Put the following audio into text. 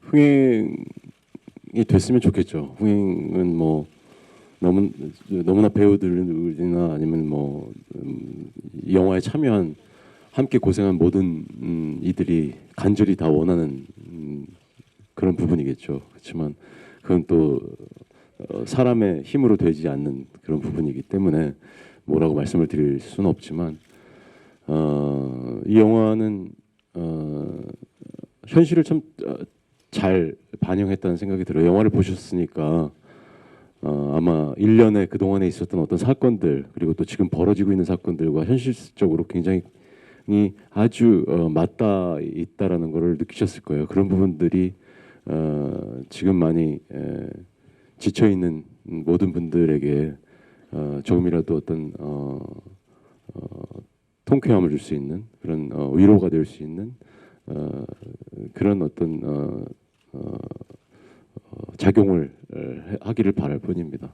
흥행이 됐으면 좋겠죠. 흥행은 뭐 너무 너무나 배우들이나 아니면 뭐 음, 이 영화에 참여한 함께 고생한 모든 음, 이들이 간절히 다 원하는 음, 그런 부분이겠죠. 그렇지만 그건 또 어, 사람의 힘으로 되지 않는 그런 부분이기 때문에 뭐라고 말씀을 드릴 수는 없지만 어, 이 영화는 어, 현실을 참 잘 반영했다는 생각이 들어요. 영화를 보셨으니까 어, 아마 1년에 그동안에 있었던 어떤 사건들 그리고 또 지금 벌어지고 있는 사건들과 현실적으로 굉장히 이 아주 어, 맞닿아 있다라는 것을 느끼셨을 거예요. 그런 부분들이 어, 지금 많이 에, 지쳐 있는 모든 분들에게 어, 조금이라도 어떤 어, 어, 통쾌함을 줄 수 있는 그런 어, 위로가 될 수 있는 어, 그런 어떤 어, 작용을 에, 하기를 바랄 뿐입니다.